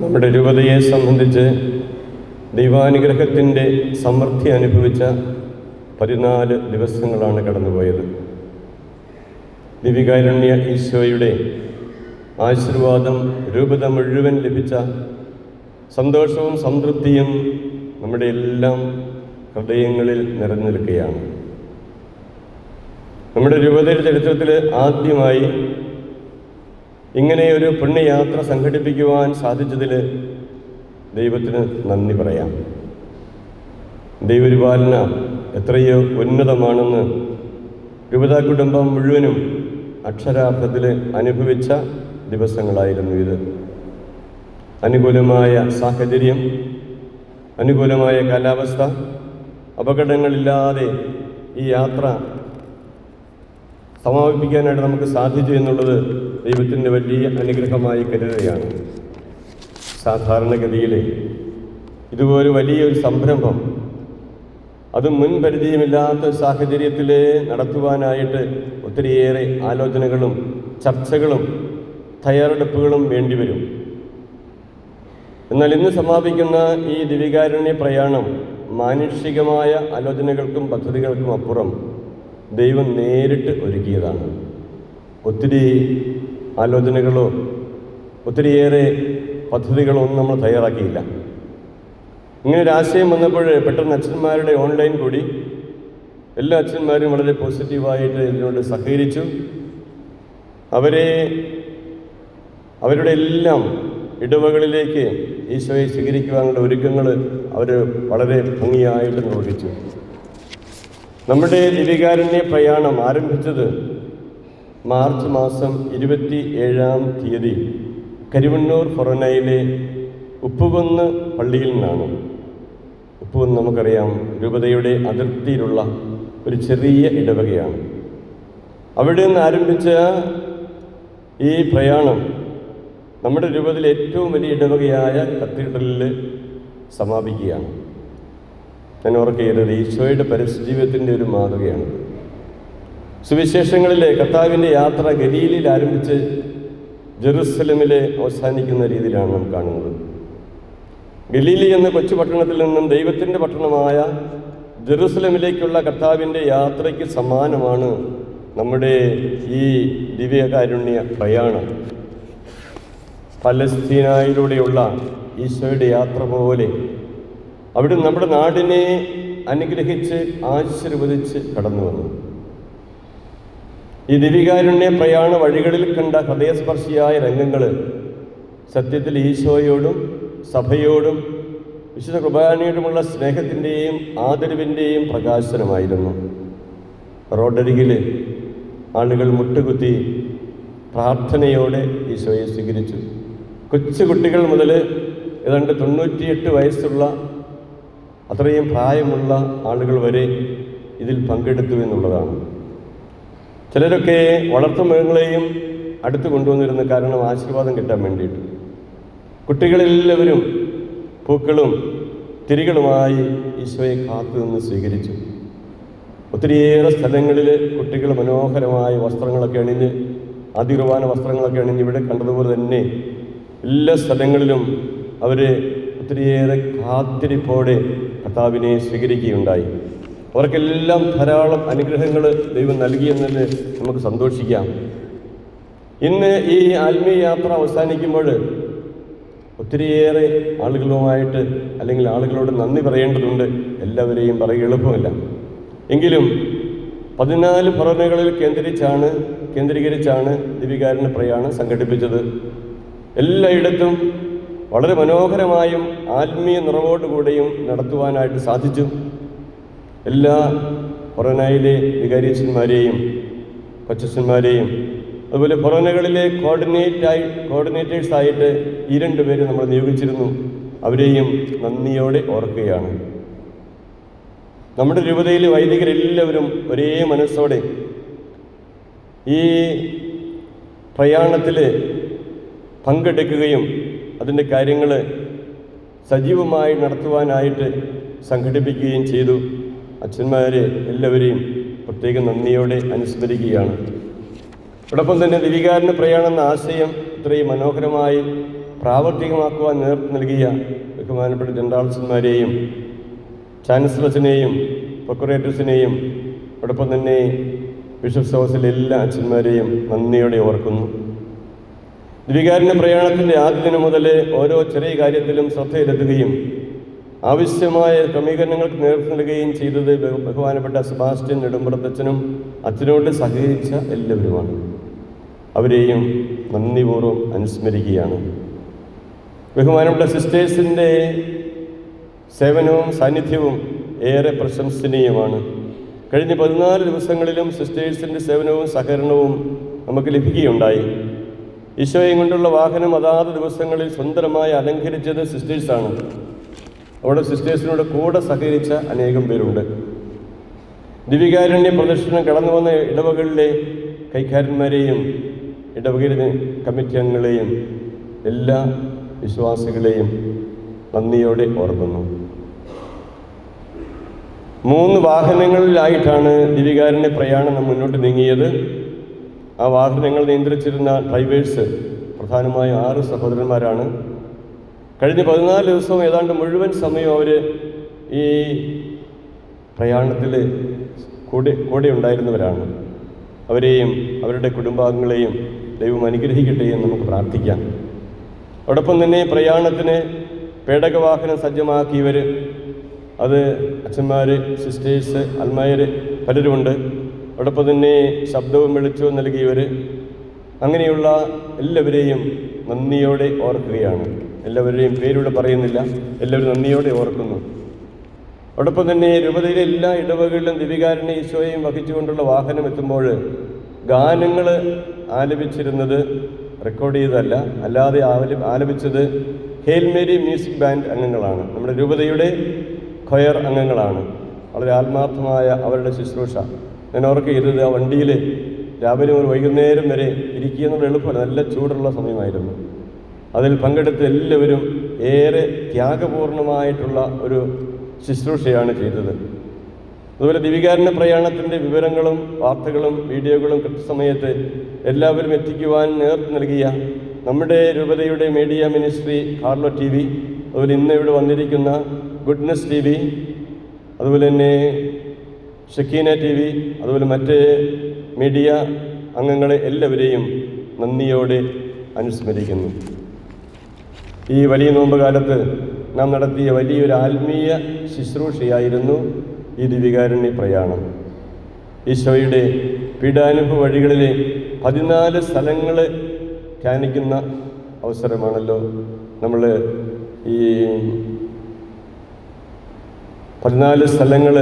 നമ്മുടെ രൂപതയെ സംബന്ധിച്ച് ദൈവാനുഗ്രഹത്തിന്റെ സമൃദ്ധി അനുഭവിച്ച പതിനാല് ദിവസങ്ങളാണ് കടന്നുപോയത്. ദിവികാരുണ്യ ഈശോയുടെ ആശീർവാദം രൂപത മുഴുവൻ ലഭിച്ച സന്തോഷവും സംതൃപ്തിയും നമ്മുടെ എല്ലാം ഹൃദയങ്ങളിൽ നിറഞ്ഞു നിൽക്കുകയാണ് നമ്മുടെ രൂപതയുടെ ചരിത്രത്തിൽ ആദ്യമായി ഇങ്ങനെ ഒരു പുണ്യയാത്ര സംഘടിപ്പിക്കുവാൻ സാധിച്ചതിൽ ദൈവത്തിന് നന്ദി പറയാം. ദൈവപരിപാലന എത്രയോ ഉന്നതമാണെന്ന് രൂപത കുടുംബം മുഴുവനും അക്ഷരാർത്ഥത്തിൽ അനുഭവിച്ച ദിവസങ്ങളായിരുന്നു ഇത്. അനുകൂലമായ സാഹചര്യം അനുകൂലമായ കാലാവസ്ഥ അപകടങ്ങളില്ലാതെ ഈ യാത്ര സമാപിപ്പിക്കാനായിട്ട് നമുക്ക് സാധിച്ചു എന്നുള്ളത് ദൈവത്തിന്റെ വലിയ അനുഗ്രഹമായി കരുതുകയാണ്. സാധാരണഗതിയിലെ ഇതുപോലെ വലിയൊരു സംരംഭം അത് മുൻപരിചയമില്ലാത്ത സാഹചര്യത്തിൽ നടത്തുവാനായിട്ട് ഒത്തിരിയേറെ ആലോചനകളും ചർച്ചകളും തയ്യാറെടുപ്പുകളും വേണ്ടിവരും. എന്നാൽ ഇന്ന് സമാപിക്കുന്ന ഈ ദിവികാരുണ്യ പ്രയാണം മാനുഷികമായ ആലോചനകൾക്കും പദ്ധതികൾക്കും അപ്പുറം ദൈവം നേരിട്ട് ഒരുക്കിയതാണ്. ഒത്തിരി ആലോചനകളോ ഒത്തിരിയേറെ പദ്ധതികളോ ഒന്നും നമ്മൾ തയ്യാറാക്കിയില്ല. ഇങ്ങനെ ഒരു ആശയം വന്നപ്പോൾ പെട്ടെന്ന് അച്ഛന്മാരുടെ ഓൺലൈൻ കൂടി എല്ലാ അച്ഛന്മാരും വളരെ പോസിറ്റീവായിട്ട് ഇതിനോട് സഹകരിച്ചു. അവരെ അവരുടെ എല്ലാം ഇടവകളിലേക്ക് ഈശോയെ സ്വീകരിക്കുവാനുള്ള ഒരുക്കങ്ങൾ അവർ വളരെ ഭംഗിയായിട്ട് നിർവഹിച്ചു. നമ്മുടെ ദിവികാരുണ്യ പ്രയാണം ആരംഭിച്ചത് മാർച്ച് മാസം ഇരുപത്തി ഏഴാം തീയതി കരിവണ്ണൂർ ഫൊറനയിലെ ഉപ്പുകുന്ന് പള്ളിയിൽ നിന്നാണ്. ഉപ്പുകുന്ന് നമുക്കറിയാം രൂപതയുടെ അതിർത്തിയിലുള്ള ഒരു ചെറിയ ഇടവകയാണ്. അവിടെ നിന്ന് ആരംഭിച്ച ഈ പ്രയാണം നമ്മുടെ രൂപതയിലെ ഏറ്റവും വലിയ ഇടവകയായ കത്തീഡ്രലിൽ സമാപിക്കുകയാണ്. ഞാൻ ഓർക്കരുത് ഈശോയുടെ പരിസ്ഥിതിജീവിതത്തിന്റെ ഒരു മാതൃകയാണിത്. സുവിശേഷങ്ങളിലെ കർത്താവിന്റെ യാത്ര ഗലീലിൽ ആരംഭിച്ച് ജെറുസലമിലെ അവസാനിക്കുന്ന രീതിയിലാണ് നാം കാണുന്നത്. ഗലീലി എന്ന കൊച്ചു പട്ടണത്തിൽ നിന്നും ദൈവത്തിന്റെ പട്ടണമായ ജെറുസലമിലേക്കുള്ള കർത്താവിന്റെ യാത്രയ്ക്ക് സമാനമാണ് നമ്മുടെ ഈ ദിവ്യകാരുണ്യ പ്രയാണം. പലസ്തീനായിലൂടെയുള്ള ഈശോയുടെ യാത്ര പോലെ അവിടെ നമ്മുടെ നാടിനെ അനുഗ്രഹിച്ച് ആശീർവദിച്ച് കടന്നു വന്നു. ഈ ദിവികാരുണ്യ പ്രയാണ വഴികളിൽ കണ്ട ഹൃദയസ്പർശിയായ രംഗങ്ങൾ സത്യത്തിൽ ഈശോയോടും സഭയോടും വിശുദ്ധ കുർബാനയോടുമുള്ള സ്നേഹത്തിന്റെയും ആദരവിന്റെയും പ്രകാശനമായിരുന്നു. റോഡരികിൽ ആളുകൾ മുട്ടുകുത്തി പ്രാർത്ഥനയോടെ ഈശോയെ സ്വീകരിച്ചു. കൊച്ചു കുട്ടികൾ മുതൽ ഏതാണ്ട് തൊണ്ണൂറ്റിയെട്ട് വയസ്സുള്ള അത്രയും പ്രായമുള്ള ആളുകൾ വരെ ഇതിൽ പങ്കെടുത്തു എന്നുള്ളതാണ്. ചിലരൊക്കെ വളർത്തുമൃഗങ്ങളെയും അടുത്ത് കൊണ്ടുവന്നിരുന്ന കാരണം ആശീർവാദം കിട്ടാൻ വേണ്ടിയിട്ട്. കുട്ടികളെല്ലാവരും പൂക്കളും തിരികളുമായി ഈശോയെ കാത്തു നിന്ന് സ്വീകരിച്ചു. ഒത്തിരിയേറെ സ്ഥലങ്ങളിൽ കുട്ടികൾ മനോഹരമായ വസ്ത്രങ്ങളൊക്കെ അണിഞ്ഞ് അതികുർബാന വസ്ത്രങ്ങളൊക്കെ അണിഞ്ഞ് ഇവിടെ കണ്ടതുപോലെ തന്നെ എല്ലാ സ്ഥലങ്ങളിലും അവർ ഒത്തിരിയേറെ കാത്തിരിപ്പോടെ കർത്താവിനെ സ്വീകരിക്കുകയുണ്ടായി. അവർക്കെല്ലാം ധാരാളം അനുഗ്രഹങ്ങൾ ദൈവം നൽകിയെന്നതിൽ നമുക്ക് സന്തോഷിക്കാം. ഇന്ന് ഈ ആത്മീയ യാത്ര അവസാനിക്കുമ്പോൾ ഒത്തിരിയേറെ ആളുകളുമായിട്ട് അല്ലെങ്കിൽ ആളുകളോട് നന്ദി പറയേണ്ടതുണ്ട്. എല്ലാവരെയും പറയുക എളുപ്പമല്ല. എങ്കിലും പതിനാല് ഭരണകളിൽ കേന്ദ്രീകരിച്ചാണ് കേന്ദ്രീകരിച്ചാണ് ദിവികാരന്റെ പ്രയാണം സംഘടിപ്പിച്ചത്. എല്ലായിടത്തും വളരെ മനോഹരമായും ആത്മീയ നിറവോടുകൂടെയും നടത്തുവാനായിട്ട് സാധിച്ചു. എല്ലാ ഫൊറോനയിലെ വികാരിച്ചന്മാരെയും കൊച്ചച്ഛന്മാരെയും അതുപോലെ ഫൊറോനകളിലെ കോർഡിനേറ്റായി കോർഡിനേറ്റേഴ്സായിട്ട് ഈ രണ്ട് പേരെ നമ്മൾ നിയോഗിച്ചിരുന്നു. അവരെയും നന്ദിയോടെ ഓർക്കുകയാണ്. നമ്മുടെ രൂപതയിൽ വൈദികരെല്ലാവരും ഒരേ മനസ്സോടെ ഈ പ്രയാണത്തിൽ പങ്കെടുക്കുകയും അതിന്റെ കാര്യങ്ങൾ സജീവമായി നടത്തുവാനായിട്ട് സംഘടിപ്പിക്കുകയും ചെയ്തു. അച്ഛന്മാരെ എല്ലാവരെയും പ്രത്യേക നന്ദിയോടെ അനുസ്മരിക്കുകയാണ്. അതോടൊപ്പം തന്നെ ദിവികാരന് പ്രയാണം എന്ന ആശയം ഇത്രയും മനോഹരമായി പ്രാവർത്തികമാക്കുവാൻ നേതൃത്വം നൽകിയ ബഹുമാനപ്പെട്ട ജനറാൾസന്മാരെയും ചാൻസലർസിനെയും പ്രൊക്കുറേറ്റേഴ്സിനെയും അതോടൊപ്പം തന്നെ ബിഷപ്പ് ഹൗസിലെ എല്ലാ അച്ഛന്മാരെയും നന്ദിയോടെ ഓർക്കുന്നു. ദിവികാരന്റെ പ്രയാണത്തിന്റെ ആദ്യ ദിനം മുതൽ ഓരോ ചെറിയ കാര്യത്തിലും ശ്രദ്ധയിലെത്തുകയും ആവശ്യമായ ക്രമീകരണങ്ങൾക്ക് നേതൃത്വം നൽകുകയും ചെയ്തത് ബഹുമാനപ്പെട്ട സെബാസ്റ്റ്യൻ നെടുമ്പ്രത്തച്ഛനും അച്ഛനോട് സഹകരിച്ച എല്ലാവരുമാണ്. അവരെയും നന്ദിപൂർവം അനുസ്മരിക്കുകയാണ്. ബഹുമാനപ്പെട്ട സിസ്റ്റേഴ്സിന്റെ സേവനവും സാന്നിധ്യവും ഏറെ പ്രശംസനീയമാണ്. കഴിഞ്ഞ പതിനാല് ദിവസങ്ങളിലും സിസ്റ്റേഴ്സിന്റെ സേവനവും സഹകരണവും നമുക്ക് ലഭിക്കുകയുണ്ടായി. ഈശോയും കൊണ്ടുള്ള വാഹനം അതാത് ദിവസങ്ങളിൽ സുന്ദരമായി അലങ്കരിച്ചത് സിസ്റ്റേഴ്സാണ്. അവിടെ സിസ്റ്റേഴ്സിനോട് കൂടെ സഹകരിച്ച അനേകം പേരുണ്ട്. ദിവികാരുണ്യ പ്രദർശനം കടന്നു വന്ന ഇടവകളിലെ കൈക്കാരന്മാരെയും ഇടവകയിലെ കമ്മിറ്റി അംഗങ്ങളെയും എല്ലാ വിശ്വാസികളെയും നന്ദിയോടെ ഓർക്കുന്നു. മൂന്ന് വാഹനങ്ങളിലായിട്ടാണ് ദിവികാരന്റെ പ്രയാണം മുന്നോട്ട് നീങ്ങിയത്. ആ വാഹനങ്ങൾ നിയന്ത്രിച്ചിരുന്ന ഡ്രൈവേഴ്സ് പ്രധാനമായും ആറ് സഹോദരന്മാരാണ്. കഴിഞ്ഞ പതിനാല് ദിവസവും ഏതാണ്ട് മുഴുവൻ സമയവും അവർ ഈ പ്രയാണത്തിൽ കൂടെ കൂടെ ഉണ്ടായിരുന്നവരാണ്. അവരെയും അവരുടെ കുടുംബാംഗങ്ങളെയും ദൈവം അനുഗ്രഹിക്കട്ടെ എന്ന് നമുക്ക് പ്രാർത്ഥിക്കാം. അതോടൊപ്പം തന്നെ പ്രയാണത്തിന് പേടകവാഹനം സജ്ജമാക്കിയവർ അത് അച്ഛന്മാർ സിസ്റ്റേഴ്സ് അൽമായർ പലരുമുണ്ട്. അതോടൊപ്പം തന്നെ ശബ്ദവും വെളിച്ചവും നൽകിയവർ അങ്ങനെയുള്ള എല്ലാവരെയും നന്ദിയോടെ ഓർക്കുകയാണ്. എല്ലാവരെയും പേരിവിടെ പറയുന്നില്ല. എല്ലാവരും നന്ദിയോടെ ഓർക്കുന്നു. അതോടൊപ്പം തന്നെ രൂപതയിലെ എല്ലാ ഇടവകളിലും ദിവികാരനെ ഈശോയെയും വഹിച്ചുകൊണ്ടുള്ള വാഹനം എത്തുമ്പോൾ ഗാനങ്ങൾ ആലപിച്ചിരുന്നത് റെക്കോർഡ് ചെയ്തതല്ല. അല്ലാതെ ആലപി ആലപിച്ചത് ഹേൽമേരി മ്യൂസിക് ബാൻഡ് അംഗങ്ങളാണ്. നമ്മുടെ രൂപതയുടെ ഖൊയർ അംഗങ്ങളാണ്. വളരെ ആത്മാർത്ഥമായ അവരുടെ ശുശ്രൂഷ. ഞാൻ ഓർക്കരുത് ആ വണ്ടിയിൽ രാവിലെ ഒരു വൈകുന്നേരം വരെ ഇരിക്കുക എന്നുള്ള എളുപ്പമല്ല. നല്ല ചൂടുള്ള സമയമായിരുന്നു. അതിൽ പങ്കെടുത്ത എല്ലാവരും ഏറെ ത്യാഗപൂർണമായിട്ടുള്ള ഒരു ശുശ്രൂഷയാണ് ചെയ്തത്. അതുപോലെ ദിവികാരന്റെ പ്രയാണത്തിന്റെ വിവരങ്ങളും വാർത്തകളും വീഡിയോകളും കൃത്യസമയത്ത് എല്ലാവരും എത്തിക്കുവാൻ നേതൃത്വം നൽകിയ നമ്മുടെ രൂപതയുടെ media ministry Carlo T V അതുപോലെ ഇന്ന് ഇവിടെ വന്നിരിക്കുന്ന ഗുഡ്നസ് ടി വി അതുപോലെ തന്നെ ഷക്കീന ടി വി അതുപോലെ മറ്റ് മീഡിയ അംഗങ്ങളെ എല്ലാവരെയും നന്ദിയോടെ അനുസ്മരിക്കുന്നു. ഈ വലിയ നോമ്പ് കാലത്ത് നാം നടത്തിയ വലിയൊരു ആത്മീയ ശുശ്രൂഷയായിരുന്നു ഈ ദിവികാരുണ്യ പ്രയാണം. ഈശോയുടെ പീഡാനുഭവ വഴികളിലെ പതിനാല് സ്ഥലങ്ങൾ ധ്യാനിക്കുന്ന അവസരമാണല്ലോ നമ്മൾ ഈ പതിനാല് സ്ഥലങ്ങൾ